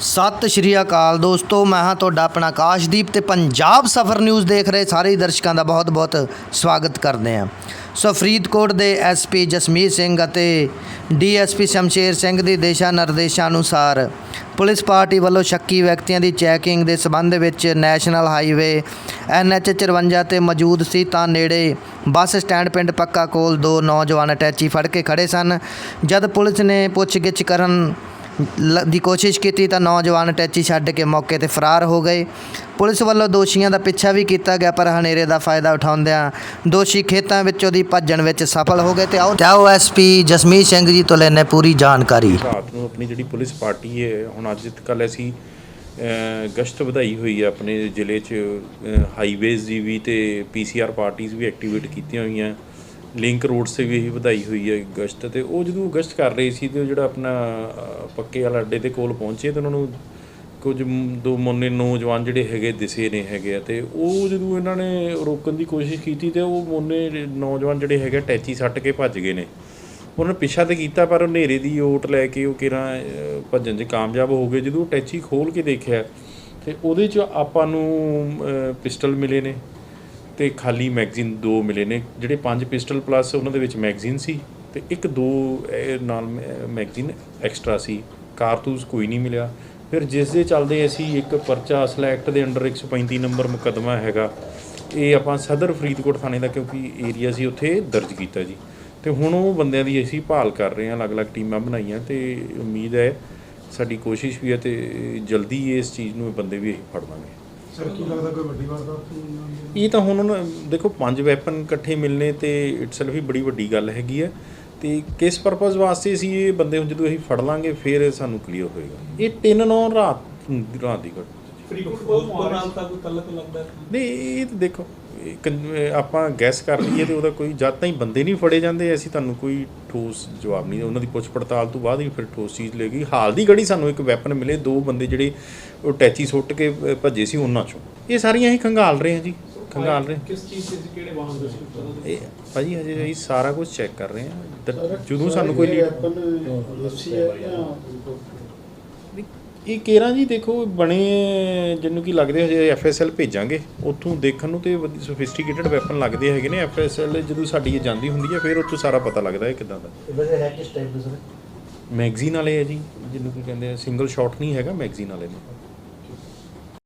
ਸਤਿ ਸ਼੍ਰੀ ਅਕਾਲ ਦੋਸਤੋ, ਮੈਂ ਹਾਂ ਤੁਹਾਡਾ ਆਪਣਾ ਆਕਾਸ਼ਦੀਪ ਤੇ ਪੰਜਾਬ ਸਫਰ ਨਿਊਜ਼ ਦੇਖ ਰਹੇ ਸਾਰੇ ਦਰਸ਼ਕਾਂ ਦਾ ਬਹੁਤ-ਬਹੁਤ ਸਵਾਗਤ ਕਰਦੇ ਹਾਂ। ਸੋ ਫਰੀਦਕੋਟ ਦੇ ਐਸਪੀ ਜਸਮੀਤ ਸਿੰਘ ਅਤੇ ਡੀਐਸਪੀ ਸ਼ਮਸ਼ੇਰ ਸਿੰਘ ਦੇ ਦਿਸ਼ਾ ਨਿਰਦੇਸ਼ਾਂ ਅਨੁਸਾਰ ਪੁਲਿਸ ਪਾਰਟੀ ਵੱਲੋਂ ਸ਼ੱਕੀ ਵਿਅਕਤੀਆਂ ਦੀ ਚੈਕਿੰਗ ਦੇ ਸਬੰਧ ਵਿੱਚ ਨੈਸ਼ਨਲ ਹਾਈਵੇ ਐਨਐਚ 54 ਤੇ ਮੌਜੂਦ ਸੀ ਤਾਂ ਨੇੜੇ ਬੱਸ ਸਟੈਂਡ ਪਿੰਡ ਪੱਕਾ ਕੋਲ ਦੋ ਨੌਜਵਾਨ ਅਟੈਚੀ ਫੜ ਕੇ ਖੜੇ ਸਨ। ਜਦ ਪੁਲਿਸ ਨੇ ਪੁੱਛਗਿੱਛ ਕਰਨ ਦੀ ਕੋਸ਼ਿਸ਼ ਕੀਤੀ ਤਾਂ ਨੌਜਵਾਨ ਟੈਚੀ ਛੱਡ ਕੇ ਮੌਕੇ ਤੇ ਫਰਾਰ ਹੋ ਗਏ। ਪੁਲਿਸ ਵੱਲੋਂ ਦੋਸ਼ੀਆਂ ਦਾ ਪਿੱਛਾ ਵੀ ਕੀਤਾ ਗਿਆ, ਪਰ ਹਨੇਰੇ ਦਾ ਫਾਇਦਾ ਉਠਾਉਂਦਿਆਂ ਦੋਸ਼ੀ ਖੇਤਾਂ ਵਿੱਚੋਂ ਦੀ ਭੱਜਣ ਵਿੱਚ ਸਫਲ ਹੋ ਗਏ ਤੇ ਆਓ ਤੇ ਆਓ ਐਸਪੀ ਜਸਮੀਤ ਸਿੰਘ ਜੀ ਤੋਂ ਲੈਣੇ ਪੂਰੀ ਜਾਣਕਾਰੀ। ਰਾਤ ਨੂੰ ਆਪਣੀ ਜਿਹੜੀ ਪੁਲਿਸ ਪਾਰਟੀ ਹੈ, ਹੁਣ ਅੱਜ ਕੱਲ੍ਹ ਅਸੀਂ ਗਸ਼ਤ ਵਧਾਈ ਹੋਈ ਹੈ ਆਪਣੇ ਜ਼ਿਲ੍ਹੇ 'ਚ ਹਾਈਵੇਜ਼ ਦੀ ਵੀ ਤੇ ਪੀਸੀਆਰ ਪਾਰਟੀਆਂ ਵੀ ਐਕਟੀਵੇਟ ਕੀਤੀਆਂ ਹੋਈਆਂ। ਲਿੰਕ ਰੋਡ ਤੇ ਵੀ ਇਹ ਵਧਾਈ ਹੋਈ ਹੈ ਗਸ਼ਤ ਤੇ ਉਹ ਜਦੋਂ ਗਸ਼ਤ ਕਰ ਰਹੇ ਸੀ ਤੇ ਉਹ ਜਿਹੜਾ ਆਪਣਾ ਪੱਕੇ ਵਾਲਾ ਅੱਡੇ ਦੇ ਕੋਲ ਪਹੁੰਚੇ ਤੇ ਉਹਨਾਂ ਨੂੰ ਕੁਝ ਦੋ ਮੋਨੇ ਨੌਜਵਾਨ ਜਿਹੜੇ ਹੈਗੇ ਦਿਸੇ ਨੇ ਹੈਗੇ ਆ ਤੇ ਉਹ ਜਦੋਂ ਇਹਨਾਂ ਨੇ ਰੋਕਣ ਦੀ ਕੋਸ਼ਿਸ਼ ਕੀਤੀ ਤੇ ਉਹ ਮੋਨੇ ਨੌਜਵਾਨ ਜਿਹੜੇ ਹੈਗੇ ਟੈਚੀ ਸੱਟ ਕੇ ਭੱਜ ਗਏ ਨੇ। ਉਹਨਾਂ ਨੇ ਪਿੱਛਾ ਤੇ ਕੀਤਾ ਪਰ ਉਹ ਹਨੇਰੇ ਦੀ ਓਟ ਲੈ ਕੇ ਉਹ ਕਿਰਾਂ ਭੱਜਣ 'ਚ ਕਾਮਯਾਬ ਹੋ ਗਏ। ਜਦੋਂ ਟੈਚੀ ਖੋਲ ਕੇ ਦੇਖਿਆ ਤੇ ਉਹਦੇ 'ਚ ਆਪਾਂ ਨੂੰ ਪਿਸਟਲ ਮਿਲੇ ਨੇ। ਤੇ ਖਾਲੀ ਮੈਗਜ਼ੀਨ ਦੋ ਮਿਲੇ ਨੇ। ਜਿਹੜੇ ਪੰਜ ਪਿਸਟਲ ਪਲੱਸ ਉਹਨਾਂ ਦੇ ਵਿੱਚ ਮੈਗਜ਼ੀਨ ਸੀ ਤੇ ਇੱਕ ਦੋ ਨਾਲ ਮੈ- ਮੈਗਜ਼ੀਨ ਐਕਸਟਰਾ ਸੀ। ਕਾਰਤੂਸ ਕੋਈ ਨਹੀਂ ਮਿਲਿਆ। ਫਿਰ ਜਿਸ ਦੇ ਚੱਲਦੇ ਅਸੀਂ ਇੱਕ ਪਰਚਾ ਅਸਲਾ ਐਕਟ ਦੇ ਅੰਡਰ 135 ਨੰਬਰ ਮੁਕੱਦਮਾ ਹੈਗਾ। ਇਹ ਆਪਾਂ ਸਦਰ ਫਰੀਦਕੋਟ ਥਾਣੇ ਦਾ, ਕਿਉਂਕਿ ਏਰੀਆ ਸੀ ਉੱਥੇ, ਦਰਜ ਕੀਤਾ ਜੀ। ਤੇ ਹੁਣ ਉਹ ਬੰਦਿਆਂ ਦੀ ਅਸੀਂ ਭਾਲ ਕਰ ਰਹੇ ਹਾਂ, ਅਲੱਗ-ਅਲੱਗ ਟੀਮਾਂ ਬਣਾਈਆਂ ਤੇ ਉਮੀਦ ਹੈ ਸਾਡੀ ਕੋਸ਼ਿਸ਼ ਵੀ ਹੈ ਤੇ ਜਲਦੀ ਇਸ ਚੀਜ਼ ਨੂੰ ਬੰਦੇ ਵੀ ਅਸੀਂ ਫੜ ਲਾਂਗੇ। ਸਰ ਕੀ ਲੱਗਦਾ ਕੋਈ ਵੱਡੀ ਵਾਰਦਾਤ ਨਹੀਂ? ਇਹ ਤਾਂ ਹੁਣ ਉਹਨਾਂ ਦੇਖੋ ਪੰਜ ਵੈਪਨ ਇਕੱਠੇ ਮਿਲਨੇ ਤੇ ਇਟਸੈਲਫ ਹੀ ਬੜੀ ਵੱਡੀ ਗੱਲ ਹੈਗੀ ਹੈ ਤੇ ਕਿਸ ਪਰਪਸ ਵਾਸਤੇ ਅਸੀਂ ਇਹ ਬੰਦੇ ਹੁਣ ਜਦੋਂ ਅਸੀਂ ਫੜ ਲਾਂਗੇ ਫਿਰ ਸਾਨੂੰ ਕਲੀਅਰ ਹੋਏਗਾ। ਇਹ ਤਿੰਨ ਨੌ ਰਾਤ ਰਾਤ ਦੀ ਘਟਨਾ। ਫਰੀਦਕੋਟ ਬਹੁਤ ਨਾਲ ਤਾਂ ਕੋਈ ਤਲਕ ਲੱਗਦਾ ਨਹੀਂ ਇਹ ਤਾਂ ਦੇਖੋ ਆਪਾਂ ਗੈਸ ਕਰ ਲਈਏ ਤੇ ਉਹਦਾ ਕੋਈ ਜਦ ਤਾਈਂ ਬੰਦੇ ਨਹੀਂ ਫੜੇ ਜਾਂਦੇ ਅਸੀਂ ਤੁਹਾਨੂੰ ਕੋਈ ਠੋਸ ਜਵਾਬ ਨਹੀਂ ਉਹਨਾਂ ਦੀ ਪੁੱਛ ਪੜਤਾਲ ਤੋਂ ਬਾਅਦ ਹੀ ਫਿਰ ਠੋਸ ਚੀਜ਼ ਲੈਗੀ ਹਾਲ ਦੀ ਘੜੀ ਸਾਨੂੰ ਇੱਕ ਵੈਪਨ ਮਿਲੇ ਦੋ ਬੰਦੇ ਜਿਹੜੇ ਉਹ ਟੈਚੀ ਸੁੱਟ ਕੇ ਭੱਜੇ ਸੀ ਉਹਨਾਂ ਚੋਂ। ਇਹ ਸਾਰੀਆਂ ਅਸੀਂ ਖੰਗਾਲ ਰਹੇ ਹਾਂ ਜੀ ਖੰਗਾਲ ਰਹੇ। ਕਿਸ ਚੀਜ਼ ਦੇ ਕਿਹੜੇ ਵਾਹਨ ਦੇ ਸੀ। ਇਹ ਭਾਜੀ ਹਜੇ ਅਸੀਂ ਸਾਰਾ ਕੁਝ ਚੈੱਕ ਕਰ ਰਹੇ ਹਾਂ। ਜਦੋਂ ਸਾਨੂੰ ਕੋਈ ਲੀਡ ਇਹ ਕੇਰਾਂ ਜੀ ਦੇਖੋ ਬਣੇ ਜਿਹਨੂੰ ਕੀ ਲੱਗਦੇ ਹਜੇ ਐਫਐਸਐਲ ਭੇਜਾਂਗੇ। ਉੱਥੋਂ ਦੇਖਣ ਨੂੰ ਤੇ ਸੋਫਿਸਟੀਕੇਟਡ ਵੈਪਨ ਲੱਗਦੇ ਹੈਗੇ ਨੇ ਐਫਐਸਐਲ ਜਦੋਂ ਸਾਡੀ ਇਹ ਜਾਂਦੀ ਹੁੰਦੀ ਹੈ ਫਿਰ ਉੱਥੋਂ ਸਾਰਾ ਪਤਾ ਲੱਗਦਾ ਹੈ ਕਿਦਾਂ ਦਾ। ਵੈਸੇ ਹੈ ਕਿਸ ਟਾਈਪ ਦੇ ਸਰ? ਮੈਗਜ਼ੀਨ ਵਾਲੇ ਹੈ ਜੀ ਜਿਹਨੂੰ ਕੀ ਕਹਿੰਦੇ ਆ ਸਿੰਗਲ ਸ਼ਾਟ ਨਹੀਂ ਹੈਗਾ ਮੈਗਜ਼ੀਨ ਵਾਲੇ ਨੇ।